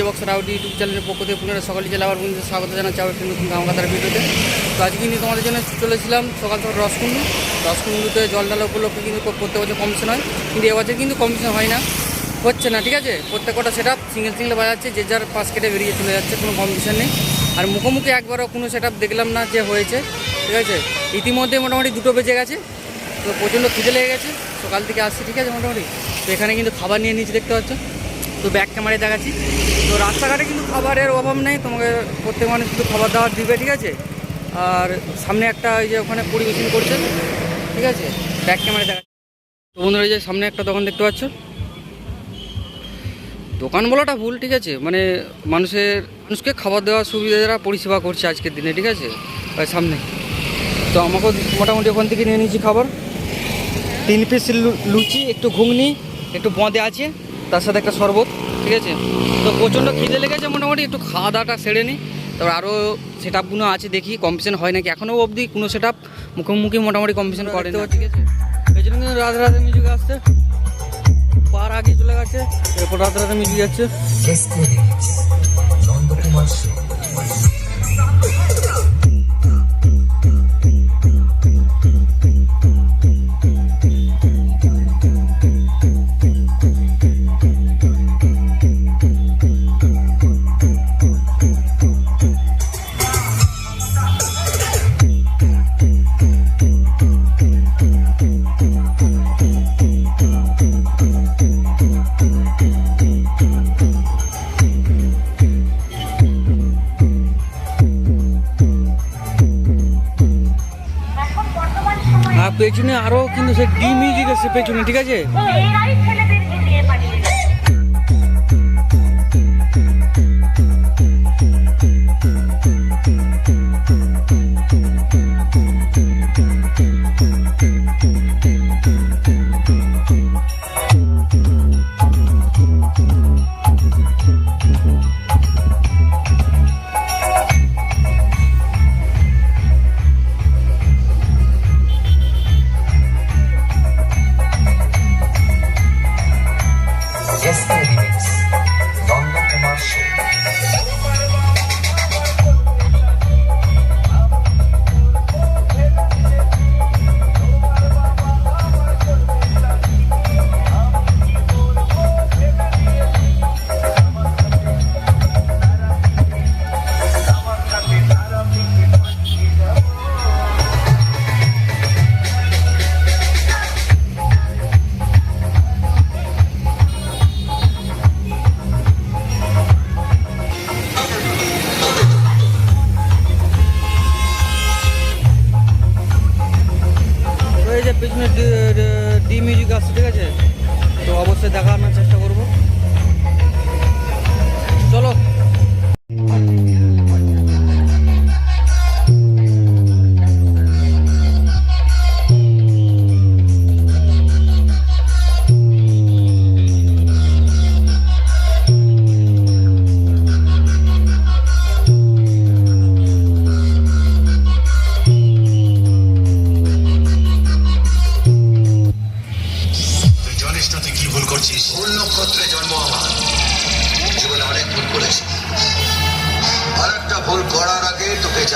DJ box rowdy YouTube চ্যানেলের পক্ষ থেকে পুনরায় সকালে জেলা আবার বন্ধুদের স্বাগত জানাচ্ছি আবার একটি নতুন গামকাতার ভিডিওতে। তো আজকে কিন্তু তোমাদের জন্য চলেছিলাম সকাল সকাল রসকুন্ডু রসকুন্ডুতে জল ডালা উপলক্ষে কিন্তু প্রত্যেক বছর কমিশন হয়। কিন্তু এবছর কিন্তু কমিশন হয় না। হচ্ছে না, ঠিক আছে? প্রত্যেক কটা সেট আপ সিঙ্গেল সিঙ্গেল বাজাচ্ছে, যে যার পাশ কেটে বেরিয়ে চলে যাচ্ছে, কোনো কম্পিটিশন নেই। আর মুখোমুখি একবারও কোনো সেট দেখলাম না যে হয়েছে, ঠিক আছে? ইতিমধ্যে মোটামুটি দুটো বেজে গেছে। তো প্রচণ্ড খিদে লেগে গেছে। সকাল থেকে আসছি, ঠিক আছে, মোটামুটি? তো এখানে কিন্তু খাবার নিয়ে নিয়েছি দেখতে পাচ্ছ। তো ব্যাক ক্যামেরায় দেখাচ্ছি। তো রাস্তাঘাটে কিন্তু খাবারের অভাব নেই, তোমাকে প্রত্যেক মানুষ কিন্তু খাবার দাবার দিবে, ঠিক আছে? আর সামনে একটা ওই যে ওখানে পরিবেশন করছে, ঠিক আছে? ব্যাক ক্যামেরায় দেখা তো বন্ধুরা যে সামনে একটা দোকান দেখতে পাচ্ছ? দোকান বলাটা ভুল, ঠিক আছে? মানে মানুষের, মানুষকে খাবার দেওয়ার সুবিধা যারা পরিষেবা করছে আজকের দিনে, ঠিক আছে? সামনে। তো আমাকে মোটামুটি ওখান থেকে নিয়ে নিয়েছি খাবার। তিন পিস লুচি, একটু ঘুগনি, একটু বঁদে আছে। তার সাথে একটা শরবত ঠিক আছে? তো প্রচণ্ড খিদে লেগেছে মোটামুটি একটু খাওয়া দাওয়াটা সেরে নিই তারপর আরও সেট আপগুলো আছে দেখি কম্পিটিশন হয় নাকি। এখনও অবধি কোনো সেট আপ মুখোমুখি মোটামুটি কম্পিটিশন করে না ঠিক আছে? এই জন্য কিন্তু রাধে রাধে মিউজিক আসছে। পার আগে চলে গেছে এরপর রাতে রাতে মিলিয়ে যাচ্ছে পেছনে আরও কিন্তু সে ডিমই মিউজিক পেছনে ঠিক আছে? আসছে ঠিক আছে?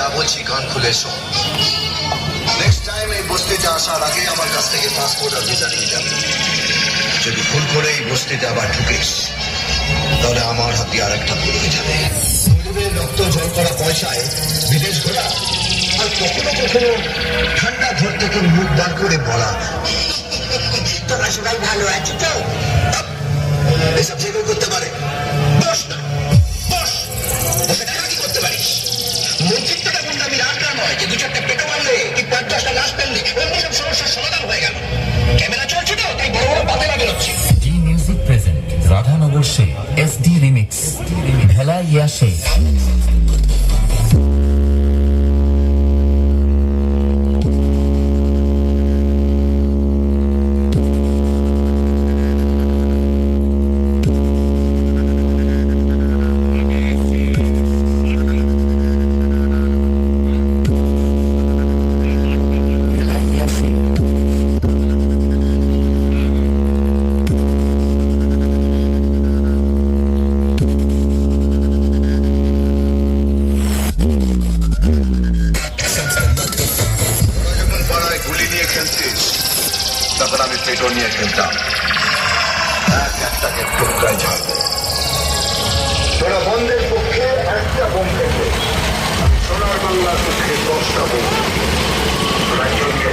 যা বলছি কান খুলে শোন। নেক্সট টাইম এই বস্তিতে আসার আগে আমার কাছ থেকে পাসপোর্ট আর ভিসা নিয়ে যাবি। যদি ভুল করে এই বস্তিতে আবার ঢুকিস, তাহলে আমার হাতে আর একটা ভুল হয়ে যাবে। রক্ত জল করা পয়সায় বিদেশ ঘোরা, আর কখনো কখনো ঠান্ডা ঘর থেকে মুখ বার করে বলা। তোরা সবাই ভালো আছো তো? এসব যে করতে পারে বস না। শে এস ডি নিয়ে খেলছি তখন আমি পেটো নিয়ে খেলতাম। এক একটাকে টুকরায় ঝাড়ব তোরা বন্ধের পক্ষে একটা বোম ফেলবে সোনার বাংলার পক্ষে দশটা বোম তোরা জনকে